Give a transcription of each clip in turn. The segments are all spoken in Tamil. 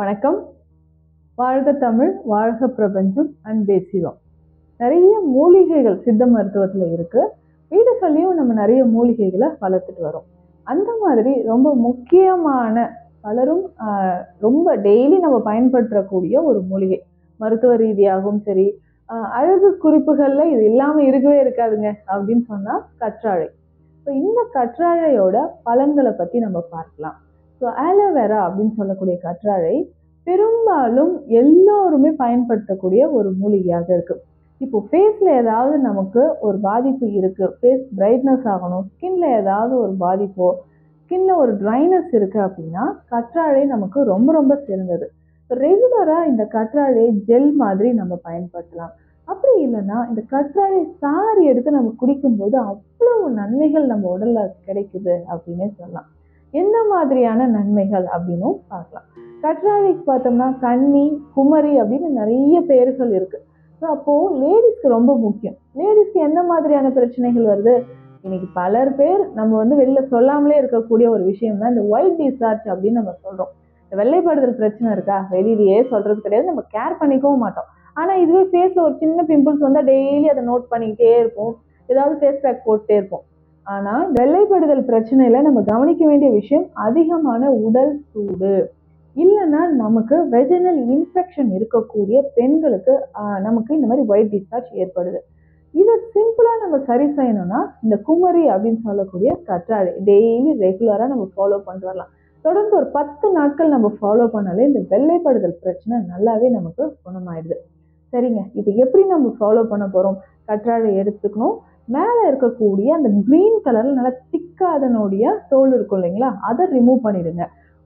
வணக்கம். வாழ்க தமிழ் வாழ்க பிரபஞ்சம் அன்பே சிவம். நிறைய மூலிகைகள் சித்த மருத்துவத்தில் இருக்குது வீடுகள்லையும் நம்ம நிறைய மூலிகைகளை வளர்த்துட்டு வரோம். அந்த மாதிரி ரொம்ப முக்கியமான பலரும் ரொம்ப டெய்லி நம்ம பயன்படுத்தக்கூடிய ஒரு மூலிகை. மருத்துவ ரீதியாகவும் சரி அழகு குறிப்புகளில் இது இல்லாமல் இருக்கவே இருக்காதுங்க அப்படின்னு சொன்னால் கற்றாழை. இப்போ இந்த கற்றாழையோட பலன்களை பற்றி நம்ம பார்க்கலாம். ஸோ ஆலோவேரா அப்படின்னு சொல்லக்கூடிய கற்றாழை பெரும்பாலும் எல்லோருமே பயன்படுத்தக்கூடிய ஒரு மூலிகையாக இருக்குது இப்போ ஃபேஸில் ஏதாவது நமக்கு ஒரு பாதிப்பு இருக்குது ஃபேஸ் பிரைட்னஸ் ஆகணும் ஸ்கின்ல ஏதாவது ஒரு பாதிப்போ ஸ்கின்ல ஒரு ட்ரைனஸ் இருக்குது அப்படின்னா கற்றாழை நமக்கு ரொம்ப ரொம்ப சிறந்தது. ரெகுலராக இந்த கற்றாழை ஜெல் மாதிரி நம்ம பயன்படுத்தலாம். அப்படி இல்லைன்னா இந்த கற்றாழை சாறு எடுத்து நம்ம குடிக்கும்போது அவ்வளவு நன்மைகள் நம்ம உடலில் கிடைக்குது அப்படின்னே சொல்லலாம். எந்த மாதிரியான நன்மைகள் அப்படின்னும் பார்க்கலாம். கற்றாழைக்கு பார்த்தோம்னா கன்னி குமரி அப்படின்னு நிறைய பேர்கள் இருக்குது ஸோ அப்போது லேடிஸ்க்கு ரொம்ப முக்கியம். லேடிஸ்க்கு என்ன மாதிரியான பிரச்சனைகள் வருது? இன்னைக்கு பலர் பேர் நம்ம வந்து வெளில சொல்லாமலே இருக்கக்கூடிய ஒரு விஷயம் தான் இந்த ஒயிட் டிஸ்சார்ஜ் அப்படின்னு நம்ம சொல்கிறோம் இந்த வெள்ளைப்படுதல் பிரச்சனை இருக்கா? வெளியிலேயே சொல்கிறது கிடையாது. நம்ம கேர் பண்ணிக்கவும் மாட்டோம். ஆனால் இதுவே ஃபேஸில் ஒரு சின்ன பிம்பிள்ஸ் வந்தால் டெய்லி அதை நோட் பண்ணிக்கிட்டே இருப்போம். ஏதாவது ஃபேஸ் பேக் போட்டுட்டே இருப்போம். ஆனால் வெள்ளைப்படுதல் பிரச்சனையில் நம்ம கவனிக்க வேண்டிய விஷயம் அதிகமான உடல் சூடு. இல்லைன்னா நமக்கு வெஜினல் இன்ஃபெக்ஷன் இருக்கக்கூடிய பெண்களுக்கு நமக்கு இந்த மாதிரி ஒயிட் டிஸ்சார்ஜ் ஏற்படுது. இதை சிம்பிளாக நம்ம சரி செய்யணும்னா இந்த குமரி அப்படின்னு சொல்லக்கூடிய கற்றாழை டெய்லி ரெகுலராக நம்ம ஃபாலோ பண்ணிட்டு வரலாம். தொடர்ந்து ஒரு பத்து நாட்கள் நம்ம ஃபாலோ பண்ணாலே இந்த வெள்ளைப்படுதல் பிரச்சனை நல்லாவே நமக்கு குணமாயிடுது. சரிங்க. இது எப்படி நம்ம ஃபாலோ பண்ண போகிறோம் கற்றாழை எடுத்துக்கணும். மேலே இருக்கக்கூடிய அந்த க்ரீன் கலரில் நல்லா திக்காக அதனுடைய தோல் இருக்கும் இல்லைங்களா? அதை ரிமூவ் பண்ணிடுங்க.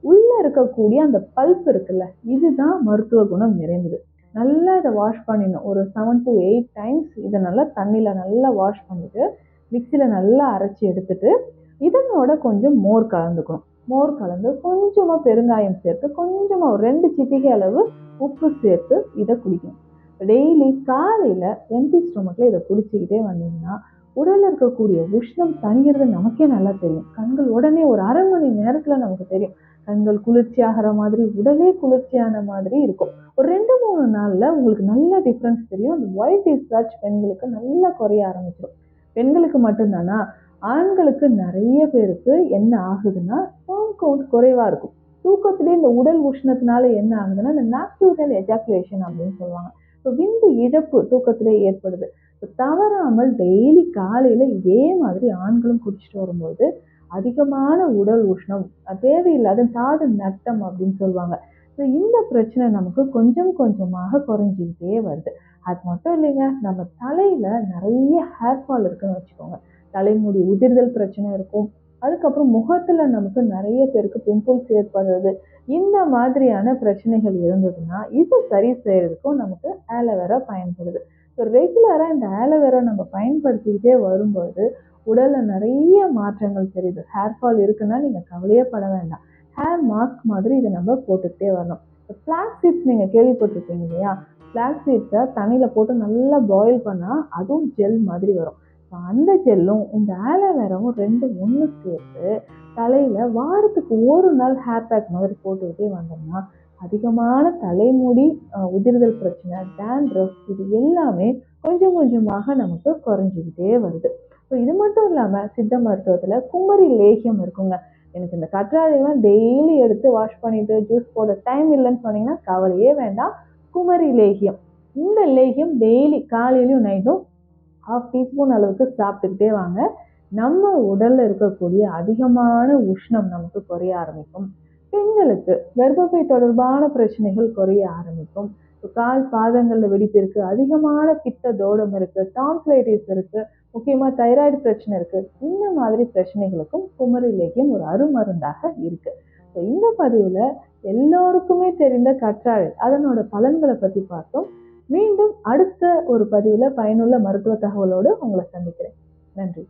உள்ளே இருக்கக்கூடிய அந்த பல்ப் இருக்குல்ல இதுதான் மருத்துவ குணம் நிறைந்தது. நல்லா இதை வாஷ் பண்ணிடணும். ஒரு செவன் டு எயிட் டைம்ஸ் இதை நல்லா தண்ணியில் நல்லா வாஷ் பண்ணிவிட்டு மிக்சியில் நல்லா அரைச்சி எடுத்துட்டு இதனோட கொஞ்சம் மோர் கலந்துக்கணும். மோர் கலந்து கொஞ்சமாக பெருங்காயம் சேர்த்து கொஞ்சமாக ஒரு ரெண்டு சிட்டிகை அளவு உப்பு சேர்த்து இதை குடிக்கணும். டெய்லி காலையில் எம்டி ஸ்டொமக்கில் இதை குடிச்சிக்கிட்டே வந்தீங்கன்னா உடலில் இருக்கக்கூடிய உஷ்ணம் தணிகிறது நமக்கே நல்லா தெரியும். கண்கள் உடனே ஒரு அரை மணி நேரத்தில் நமக்கு தெரியும். கண்கள் குளிர்ச்சி ஆகிற மாதிரி உடலே குளிர்ச்சியான மாதிரி இருக்கும். ஒரு ரெண்டு மூணு நாளில் உங்களுக்கு நல்ல டிஃப்ரென்ஸ் தெரியும். அந்த ஒயிட் டிஸ்சார்ஜ் பெண்களுக்கு நல்லா குறைய ஆரம்பிச்சிடும் பெண்களுக்கு மட்டும்தானா? ஆண்களுக்கு நிறைய பேருக்கு என்ன ஆகுதுன்னா ஸ்பெர்ம் கவுண்ட் குறைவாக இருக்கும். தூக்கத்திலே இந்த உடல் உஷ்ணத்தினால என்ன ஆகுதுன்னா இந்த நேச்சுரல் எஜாக்குலேஷன் அப்படின்னு சொல்லுவாங்க. ஸோ விந்து இழப்பு தூக்கத்திலே ஏற்படுது. தவறாமல் டெய்லி காலையில இதே மாதிரி ஆண்களும் குடிச்சிட்டு வரும்போது அதிகமான உடல் உஷ்ணம் தேவையில்லாத தாது நட்டம் அப்படின்னு சொல்லுவாங்க. ஸோ இந்த பிரச்சனை நமக்கு கொஞ்சம் கொஞ்சமாக குறைஞ்சிக்கிட்டே வருது. அது மட்டும் இல்லைங்க நம்ம தலையில நிறைய ஹேர் ஃபால் இருக்குன்னு வச்சுக்கோங்க. தலைமுடி உதிர்தல் பிரச்சனை இருக்கும். அதுக்கப்புறம் முகத்துல நமக்கு நிறைய பேருக்கு பிம்பிள்ஸ் ஏற்படுறது. இந்த மாதிரியான பிரச்சனைகள் இருந்ததுன்னா இது சரி செய்யறதுக்கும் நமக்கு ஆலோவேரா பயன்படுது. ஸோ ரெகுலராக இந்த ஆலோவேரா நம்ம பயன்படுத்திக்கிட்டே வரும்போது உடலில் நிறைய மாற்றங்கள் தெரியுது. ஹேர் ஃபால் இருக்குன்னா நீங்கள் கவலையே பட வேண்டாம். ஹேர் மாஸ்க் மாதிரி இதை நம்ம போட்டுக்கிட்டே வரணும். ஃபிளாக் சீட்ஸ் நீங்கள் கேள்விப்பட்டிருக்கீங்க இல்லையா? ஃபிளாக் சீட்ஸை தண்ணியில போட்டு நல்லா பாயில் பண்ணால் அதுவும் ஜெல் மாதிரி வரும். ஸோ அந்த ஜெல்லும் இந்த ஆலோவேராவும் ரெண்டு ஒன்று சேர்த்து தலையில் வாரத்துக்கு ஒரு நாள் ஹேர் பேக் மாதிரி போட்டுக்கிட்டே வந்தோம்னா அதிகமான தலைமுடி உதிர்தல் பிரச்சனை டேண்ட்ரஃப் இது எல்லாமே கொஞ்சம் கொஞ்சமாக நமக்கு குறைஞ்சிக்கிட்டே வருது. ஸோ இது மட்டும் இல்லாமல் சித்த மருத்துவத்தில் குமரி லேகியம் இருக்குங்க. எனக்கு இந்த கற்றாழையெல்லாம் டெய்லி எடுத்து வாஷ் பண்ணிவிட்டு ஜூஸ் போட டைம் இல்லைன்னு சொன்னீங்கன்னா கவலையே வேண்டாம். குமரி லேகியம். இந்த லேகியம் டெய்லி காலையிலையும் நைட்டும் ஹாஃப் டீஸ்பூன் அளவுக்கு சாப்பிட்டுக்கிட்டே வாங்க. நம்ம உடலில் இருக்கக்கூடிய அதிகமான உஷ்ணம் நமக்கு குறைய ஆரம்பிக்கும். பெண்களுக்கு கர்ப்பப்பை தொடர்பான பிரச்சனைகள் குறைய ஆரம்பிக்கும். கால் பாதங்களில் வெடிப்பு இருக்கு அதிகமான பித்த தோடம் இருக்கு டான்ஸ்லைட்டிஸ் இருக்கு முக்கியமா தைராய்டு பிரச்சனை இருக்கு. இந்த மாதிரி பிரச்சனைகளுக்கும் குமரி ஒரு அருமருந்தாக இருக்கு. ஸோ இந்த பதிவுல எல்லோருக்குமே தெரிந்த கற்றாழை அதனோட பலன்களை பத்தி பார்த்தோம். மீண்டும் அடுத்த ஒரு பதிவுல பயனுள்ள மருத்துவ தகவலோடு உங்களை சந்திக்கிறேன். நன்றி.